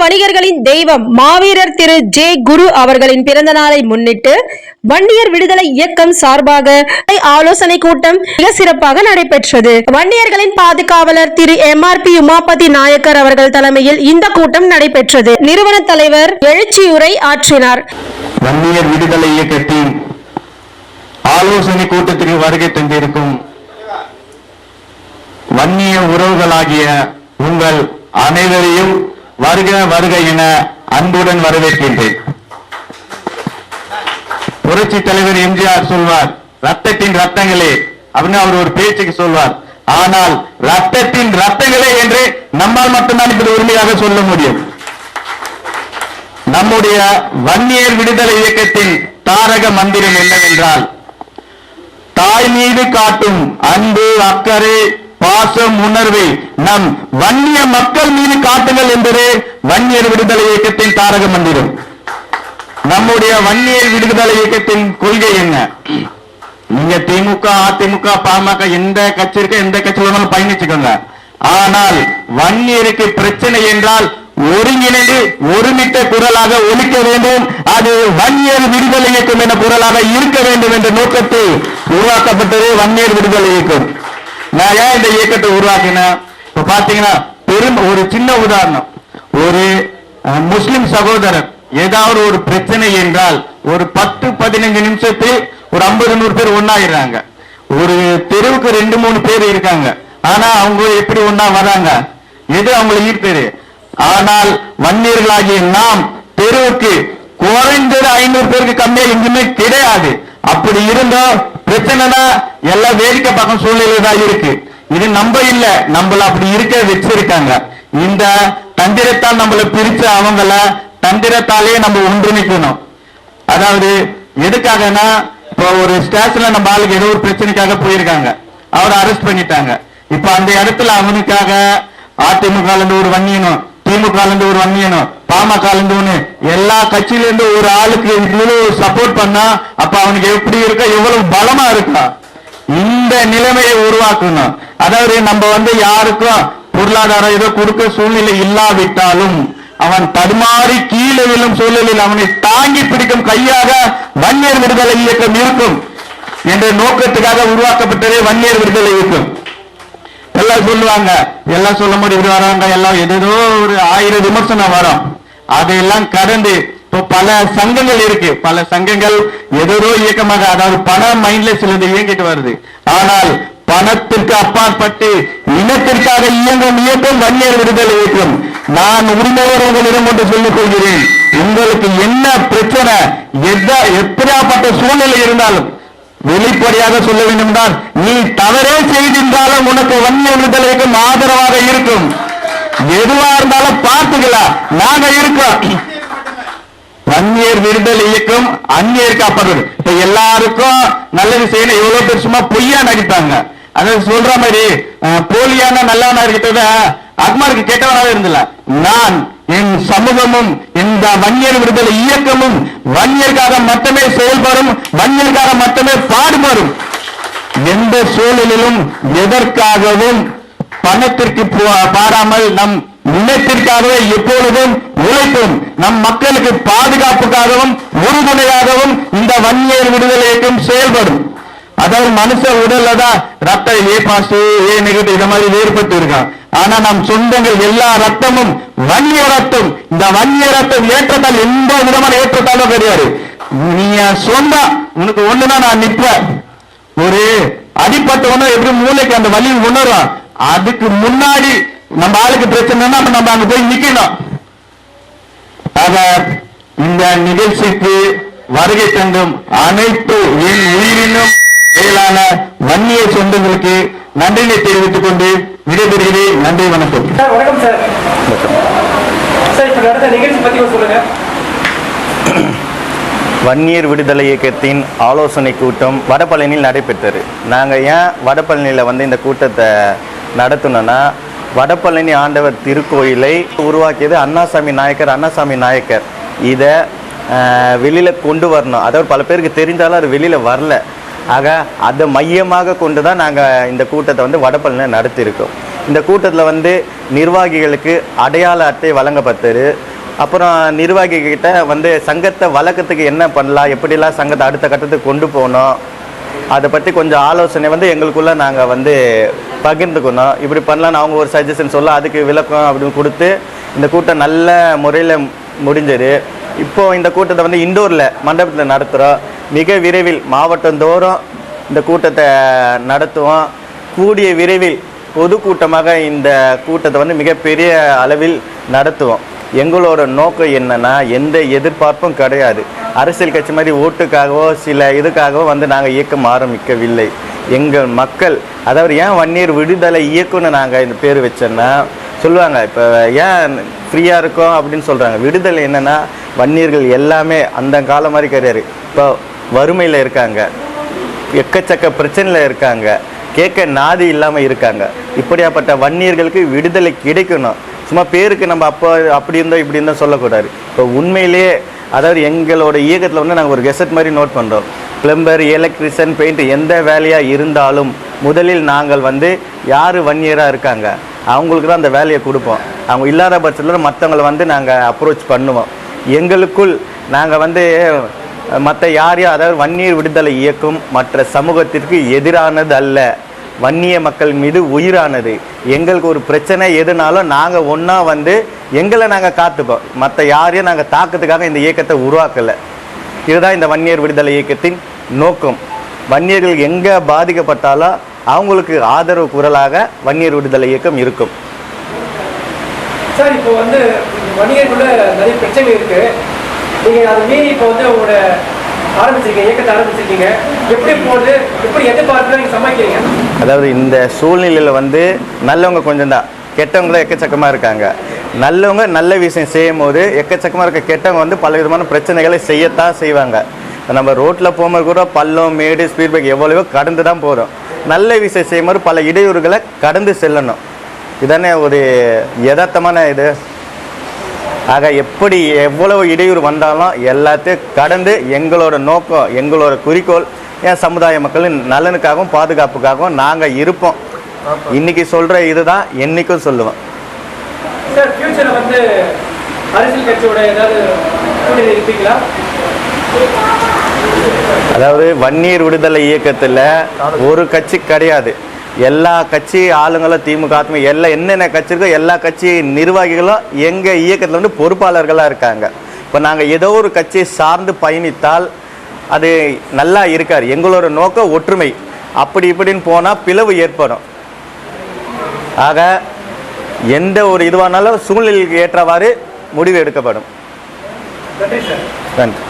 வணிகர்களின் தெய்வம் மாவீரர் திரு ஜே குரு அவர்களின் பிறந்த நாளை முன்னிட்டு வன்னியர் விடுதலை இயக்கம் சார்பாக ஆலோசனை கூட்டம் மிக சிறப்பாக நடைபெற்றது. வன்னியர்களின் பாதுகாவலர் Thiru M R P Umapathi Naicker அவர்கள் தலைமையில் இந்த கூட்டம் நடைபெற்றது. நிறுவன தலைவர் எழுச்சியுரை ஆற்றினார். வன்னியர் விடுதலை இயக்கத்தின் ஆலோசனை கூட்டத்திற்கு வருகை தந்திருக்கும் வன்னிய உறவுகளாகிய உங்கள் அனைவரையும் வருக வருக என அன்புடன் வரவேற்கின்றேன். புரட்சி தலைவர் எம்ஜிஆர் சொல்வார் ரத்தத்தின் ரத்தங்களே அப்படின்னு அவர் ஒரு பேச்சுக்கு சொல்வார். ஆனால் ரத்தத்தின் ரத்தங்களே என்று நம்மால் மட்டும்தான் இப்படி உரிமையாக சொல்ல முடியும். நம்முடைய வன்னியர் விடுதலை இயக்கத்தின் தாரக மந்திரம் என்னவென்றால் தாய் மீது காட்டும் அன்பு அக்கறை பாசம் உணர்வை. நம் வன்னிய மக்கள் மீது காட்டுங்கள் என்பது வன்னியர் விடுதலை இயக்கத்தின் தாரக மந்திரம். நம்முடைய வன்னியர் விடுதலை இயக்கத்தின் கொள்கை என்ன? நீங்க திமுக அதிமுக பாமக எந்த கட்சி இருக்க எந்த கட்சி வேணாலும் பயணிச்சுக்கோங்க. ஆனால் வன்னியருக்கு பிரச்சனை என்றால் ஒருங்கிணைந்து ஒருமித்த குரலாக ஒழிக்க வேண்டும். அது வன்னியர் விடுதலை இயக்கம் என்ற குரலாக இருக்க வேண்டும் என்ற நோக்கத்தில் உருவாக்கப்பட்டது வன்னியர் விடுதலை இயக்கம். நான் ஏன் இந்த இயக்கத்தை உருவாக்கினேன்? இப்ப பாத்தீங்கன்னா பெரும் ஒரு சின்ன உதாரணம். ஒரு முஸ்லிம் சகோதரர் ஏதாவது ஒரு பிரச்சனை என்றால் ஒரு பத்து பதினஞ்சு நிமிஷத்தில் ஒரு ஐம்பது நூறு பேர் ஒன்னாயிடுறாங்க ஒரு தெருவுக்கு ரெண்டு மூணு பேர் இருக்காங்க. ஆனா அவங்க எப்படி ஒன்னா வராங்க? எது அவங்களை ஈர்த்தது? ஆனால் வன்னியர்களாகிய நாம் தெருவுக்கு குறைந்தது ஐநூறு பேருக்கு கம்மியா எங்குமே கிடையாது. அப்படி இருந்தோம் பிரச்சனைனா எல்லாம் வேடிக்கை பக்கம் சூழ்நிலை தான் இருக்கு. இது நம்ம இல்ல நம்மள அப்படி இருக்க வச்சிருக்காங்க. இந்த தந்திரத்தால் நம்மள பிரிச்ச அவங்கள தந்திரத்தாலே நம்ம ஒன்றிணைக்கணும். அதாவது எதுக்காகனா இப்போ ஒரு ஸ்டேஷன்ல நம்ம ஆளுக்கு ஏதோ ஒரு பிரச்சனைக்காக போயிருக்காங்க. அவரை அரெஸ்ட் பண்ணிட்டாங்க. இப்ப அந்த இடத்துல அவனுக்காக அதிமுக ஒரு வன்னியனும் திமுக இருந்து ஒரு வன்னியனும் பாமக இருந்து ஒண்ணு. எல்லா கட்சியில இருந்து ஒரு ஆளுக்கு இவ்வளவு சப்போர்ட் பண்ணா அப்ப அவனுக்கு எப்படி இருக்கா எவ்வளவு பலமா இருக்கா? இந்த நிலைமையை உருவாக்கணும். அதாவது நம்ம வந்து யாருக்கும் பொருளாதாரம் ஏதோ கொடுக்க சூழ்நிலை இல்லாவிட்டாலும் அவன் தடுமாறி கீழே விழும் சூழலில் அவனை தாங்கி பிடிக்கும் கையாக வன்னியர் விடுதலை இயக்கம் இருக்கும். என்ற நோக்கத்துக்காக உருவாக்கப்பட்டதே வன்னியர் விடுதலை இயக்கம். சொல்லுவாங்க எல்லாம் சொல்ல முடியும் இப்படி வராங்க. எல்லாம் ஏதோ ஒரு ஆயிரம் விமர்சனம் வரும். அதையெல்லாம் கடந்து இப்போ பல சங்கங்கள் இருக்கு. பல சங்கங்கள் ஏதோ இயக்கமாக அதாவது பண மைண்ட்ல சிலது இயங்கிட்டு வருது. ஆனால் பணத்திற்கு அப்பாற்பட்டு இனத்திற்காக இயங்கும் இயக்கம் வன்னியர் விடுதலை இயக்கம். நான் உரிமையோடு உங்களிடம் ஒன்று சொல்லிக் கொள்கிறேன். உங்களுக்கு என்ன பிரச்சனை எந்த எப்படியாப்பட்ட சூழ்நிலை இருந்தாலும் வெளிப்படையாக சொல்ல வேண்டும் தான் நீ தவறே செய்திருந்தாலும் உனக்கு வன்னிய விடுதலைக்கும் ஆதரவாக இருக்கும். எதுவா இருந்தாலும் பார்த்துக்கலாம் நாங்க இருக்கோம். வன்னியர் விடுதலை இயக்கம் அந்நியர் காப்பாடு இப்ப எல்லாருக்கும் நல்லது செய்யணும். எவ்வளவு பேர் சும்மா பொய்யா நடித்தாங்க அதாவது சொல்ற மாதிரி போலியான நல்லவனா இருக்கிறத அக்மாருக்கு கெட்டவனாவே இருந்தல. நான் என் சமூகமும் இந்த வன்னியர் விடுதலை இயக்கமும் வன்னியருக்காக மட்டுமே செயல்படும் வன்னியருக்காக மட்டுமே பாடுபடும். எந்த சூழலிலும் எதற்காகவும் பணத்திற்கு பாராமல் நம் இனத்திற்காகவே எப்பொழுதும் உழைப்போம். நம் மக்களுக்கு பாதுகாப்புக்காகவும் உறுதுணையாகவும் இந்த வன்னியர் விடுதலை இயக்கம் செயல்படும். அதாவது மனுஷ உடல்ல தான் ரத்தம் ஏ பாசு ஏ நெகட்டிவ் இந்த மாதிரி வேறுபட்டு இருக்கான் ஆனா நம் சொந்தங்கள் எல்லா ரத்தமும் வன்னிய ரத்தம். இந்த வன்னிய ரத்தம் ஏற்றத்தால் எந்த விதமான ஏற்றத்தாலும் கிடையாது. நீ சொந்தம் உனக்கு ஒண்ணுதான் நான் நிற்பேன். ஒரு அடிப்பட்ட உணவு எப்படி மூளைக்கு அந்த வலி உணரும்? அதுக்கு முன்னாடி நம்ம ஆளுக்கு பிரச்சனைனா நம்ம அங்க போய் நிக்கணும். ஆக இந்த நிகழ்ச்சிக்கு வருகை தந்தும் அனைத்து என் உயிரினும் மேலான வன்னிய சொந்தங்களுக்கு நன்றினை தெரிவித்துக் கொண்டு விடைபெறுகிறேன். நன்றி வணக்கம். சார் வணக்கம் சார். சார் இப்போ நடந்த நிகழ்ச்சி பத்தி கொஞ்சம் சொல்லுங்க. வன்னியர் விடுதலை இயக்கத்தின் ஆலோசனை கூட்டம் வடபழனியில் நடைபெற்றது. நாங்கள் ஏன் வடபழனியில் வந்து இந்த கூட்டத்தை நடத்தினோன்னா வடபழனி ஆண்டவர் திருக்கோயிலை உருவாக்கியது அண்ணாசாமி நாயக்கர் அண்ணாசாமி நாயக்கர். இதை வெளியில் கொண்டு வரணும். அதாவது பல பேருக்கு தெரிஞ்சாலும் அது வெளியில் வரல. ஆக அதை மையமாக கொண்டு தான் நாங்கள் இந்த கூட்டத்தை வந்து வடபழனியில் நடத்தியிருக்கோம். இந்த கூட்டத்தில் வந்து நிர்வாகிகளுக்கு அடையாள அட்டை வழங்கப்பட்டது. அப்புறம் நிர்வாகிகிட்ட வந்து சங்கத்தை வழக்கத்துக்கு என்ன பண்ணலாம் எப்படிலாம் சங்கத்தை அடுத்த கட்டத்துக்கு கொண்டு போகணும் அதை பற்றி கொஞ்சம் ஆலோசனை வந்து எங்களுக்குள்ளே நாங்கள் வந்து பகிர்ந்துக்கணும். இப்படி பண்ணலான்னு அவங்க ஒரு சஜஷன் சொல்ல அதுக்கு விளக்கம் அப்படின்னு கொடுத்து இந்த கூட்டம் நல்ல முறையில் முடிஞ்சது. இப்போது இந்த கூட்டத்தை வந்து இண்டோரில் மண்டபத்தில் நடத்துகிறோம் மிக விரைவில் மாவட்டந்தோறும் இந்த கூட்டத்தை நடத்துவோம். கூடிய விரைவில் பொதுக்கூட்டமாக இந்த கூட்டத்தை வந்து மிகப்பெரிய அளவில் நடத்துவோம். எங்களோட நோக்கம் என்னென்னா எந்த எதிர்பார்ப்பும் கிடையாது. அரசியல் கட்சி மாதிரி ஓட்டுக்காகவோ சில இதுக்காகவோ வந்து நாங்கள் இயக்கம் ஆரம்பிக்கவில்லை. எங்கள் மக்கள் அதாவது ஏன் வன்னியர் விடுதலை இயக்கம்னு நாங்கள் இந்த பேர் வச்சோன்னா சொல்லுவாங்க இப்போ ஏன் ஃப்ரீயாக இருக்கோம் அப்படின்னு சொல்கிறாங்க விடுதலை என்னென்னா வன்னியர்கள் எல்லாமே அந்த காலம் மாதிரி கிடையாது. இப்போ வறுமையில் இருக்காங்க. எக்கச்சக்க பிரச்சனையில் இருக்காங்க. கேட்க நாதி இல்லாமல் இருக்காங்க. இப்படியாப்பட்ட வன்னியர்களுக்கு விடுதலை கிடைக்கணும். சும்மா பேருக்கு நம்ம அப்போ அப்படி இருந்தோம் இப்படி இருந்தோம் சொல்லக்கூடாது. இப்போ உண்மையிலேயே அதாவது எங்களோட இயக்கத்தில் வந்து நாங்கள் ஒரு கெசட் மாதிரி நோட் பண்ணுறோம் பிளம்பர் எலக்ட்ரிஷியன் பெயிண்ட் எந்த வேலையாக இருந்தாலும் முதலில் நாங்கள் வந்து யார் வன்னியராக இருக்காங்க? அவங்களுக்கு தான் அந்த வேலையை கொடுப்போம். அவங்க இல்லாத பட்சத்தில் மற்றவங்களை வந்து நாங்கள் அப்ரோச் பண்ணுவோம். எங்களுக்குள் நாங்கள் வந்து மற்ற யாரையும் அதாவது வன்னியர் விடுதலை இயக்கம் மற்ற சமூகத்திற்கு எதிரானது அல்ல. வன்னிய மக்கள் மீது உயிரானது. எங்களுக்கு ஒரு பிரச்சனை எதுனாலும் நாங்கள் ஒன்றா வந்து எங்களை நாங்கள் காத்துப்போம் மற்ற யாரையும் நாங்கள் தாக்கத்துக்காக இந்த இயக்கத்தை உருவாக்கலை. இதுதான் இந்த வன்னியர் விடுதலை இயக்கத்தின் நோக்கம். வன்னியர்கள் எங்கே பாதிக்கப்பட்டாலும் அவங்களுக்கு ஆதரவு குரலாக வன்னியர் விடுதலை இயக்கம் இருக்கும். சார் இப்போ வந்து வணிகருக்குள்ள நிறைய பிரச்சனை இருக்குது நீங்கள் அதை மீறி இப்போ வந்து உங்களோட ஆரம்பிச்சிருக்கீங்க இயக்கத்தை ஆரம்பிச்சிருக்கீங்க. எப்படி போகுது? எப்படி எதிர்பார்த்து சமாளிக்கிறீங்க? அதாவது இந்த சூழ்நிலையில் வந்து நல்லவங்க கொஞ்சம் தான். கெட்டவங்க தான் எக்கச்சக்கமாக இருக்காங்க. நல்லவங்க நல்ல விஷயம் செய்யும் போது எக்கச்சக்கமாக இருக்க கெட்டவங்க வந்து பல விதமான பிரச்சனைகளை செய்யத்தான் செய்வாங்க. நம்ம ரோட்டில் போகும்போது கூட பள்ளம் மேடு ஸ்பீட் பைக் எவ்வளவோ கடந்து தான் போகிறோம் நல்ல விஷயம் செய்யும் போது பல இடையூறுகளை கடந்து செல்லணும். இதானே ஒரு யதார்த்தமான இது. ஆக எப்படி எவ்வளவு இடையூறு வந்தாலும் எல்லாத்தையும் கடந்து எங்களோட நோக்கம் எங்களோட குறிக்கோள் என் சமுதாய மக்களின் நலனுக்காகவும் பாதுகாப்புக்காகவும் நாங்கள் இருப்போம். இன்னைக்கு சொல்கிற இதுதான் என்னைக்கும் சொல்லுவோம் அதாவது வன்னியர் விடுதலை இயக்கத்தில் ஒரு கட்சி கிடையாது. எல்லா கட்சி ஆளுங்களும் திமுக அதிமுக எல்லா என்னென்ன கட்சி இருக்கோ எல்லா கட்சி நிர்வாகிகளும் எங்கள் இயக்கத்தில் வந்து பொறுப்பாளர்களாக இருக்காங்க. இப்போ நாங்கள் ஏதோ ஒரு கட்சியை சார்ந்து பயணித்தால் அது நல்லா இருக்காது. எங்களோட நோக்கம் ஒற்றுமை. அப்படி இப்படின்னு போனால் பிளவு ஏற்படும். ஆக எந்த ஒரு இதுவானாலும் சூழ்நிலைக்கு ஏற்றவாறு முடிவு எடுக்கப்படும். நன்றி.